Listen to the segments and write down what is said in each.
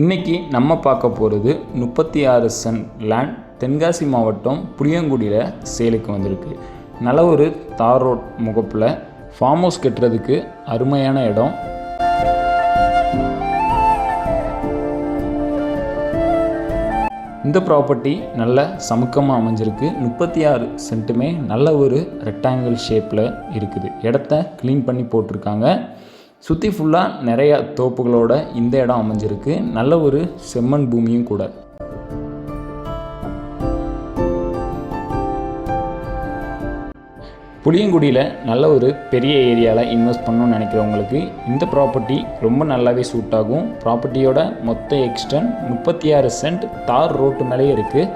இன்றைக்கி நம்ம பார்க்க போகிறது முப்பத்தி ஆறு சென்ட் லேண்ட் தென்காசி மாவட்டம் புளியங்குடியில் சேலுக்கு வந்திருக்கு. நல்ல ஒரு தார் ரோட் முகப்பில் ஃபார்ம் ஹவுஸ் கட்டுறதுக்கு அருமையான இடம். இந்த ப்ராப்பர்ட்டி நல்ல சமுக்கமாக அமைஞ்சிருக்கு. முப்பத்தி ஆறு சென்ட்டுமே நல்ல ஒரு ரெக்டாங்கிள் ஷேப்பில் இருக்குது. இடத்த க்ளீன் பண்ணி போட்டிருக்காங்க. சுற்றி ஃபுல்லாக நிறையா தோப்புகளோட இந்த இடம் அமைஞ்சிருக்கு. நல்ல ஒரு செம்மண் பூமியும் கூட. புளியங்குடியில் நல்ல ஒரு பெரிய ஏரியாவில் இன்வெஸ்ட் பண்ணணும்னு நினைக்கிறவங்களுக்கு இந்த ப்ராப்பர்ட்டி ரொம்ப நல்லாவே சூட் ஆகும். ப்ராப்பர்ட்டியோட மொத்த எக்ஸ்டன் முப்பத்தி ஆறு சென்ட் தார் ரோட்டு மேலேயே இருக்குது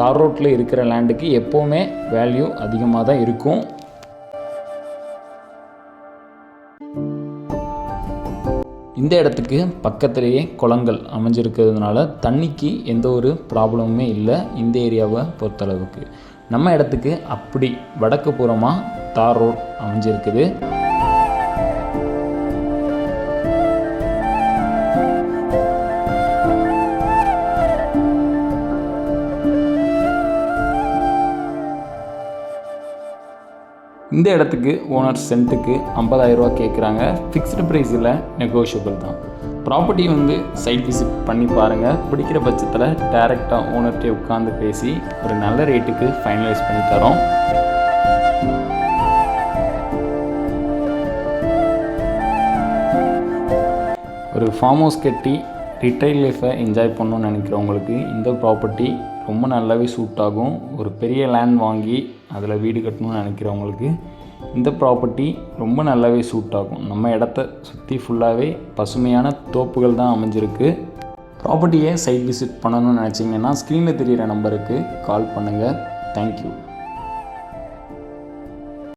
தார் ரோட்டில் இருக்கிற லேண்டுக்கு எப்போவுமே வேல்யூ அதிகமாக தான் இருக்கும். இந்த இடத்துக்கு பக்கத்திலேயே குளங்கள் அமைஞ்சிருக்கிறதுனால தண்ணிக்கு எந்த ஒரு ப்ராப்ளமுமே இல்லை இந்த ஏரியாவை பொறுத்தளவுக்கு. நம்ம இடத்துக்கு அப்படி வடக்கு புறமாக தார் ரோட் அமைஞ்சிருக்குது. இந்த இடத்துக்கு ஓனர் சென்ட்டுக்கு 50000 ரூபா கேட்குறாங்க ஃபிக்ஸ்டு ப்ரைஸில் நெகோஷியபிள் தான். ப்ராப்பர்ட்டி வந்து சைட் விசிட் பண்ணி பாருங்கள் பிடிக்கிற பட்சத்தில் டேரெக்டாக ஓனர்கிட்டே உட்காந்து பேசி ஒரு நல்ல ரேட்டுக்கு ஃபைனலைஸ் பண்ணி தரோம். ஒரு ஃபார்ம் ஹவுஸ் கட்டி ரிட்டைல் லைஃப்பை என்ஜாய் பண்ணணும்னு நினைக்கிறவங்களுக்கு இந்த ப்ராப்பர்ட்டி ரொம்ப நல்லாவே சூட் ஆகும். ஒரு பெரிய லேண்ட் வாங்கி அதில் வீடு கட்டணும்னு நினைக்கிறவங்களுக்கு இந்த ப்ராப்பர்ட்டி ரொம்ப நல்லாவே சூட் ஆகும். நம்ம இடத்த சுற்றி ஃபுல்லாகவே பசுமையான தோப்புகள் தான் அமைஞ்சிருக்கு. ப்ராப்பர்ட்டியை சைட் விசிட் பண்ணணும்னு நினச்சிங்கன்னா ஸ்க்ரீனில் தெரிகிற நம்பருக்கு கால் பண்ணுங்கள் தேங்க்யூ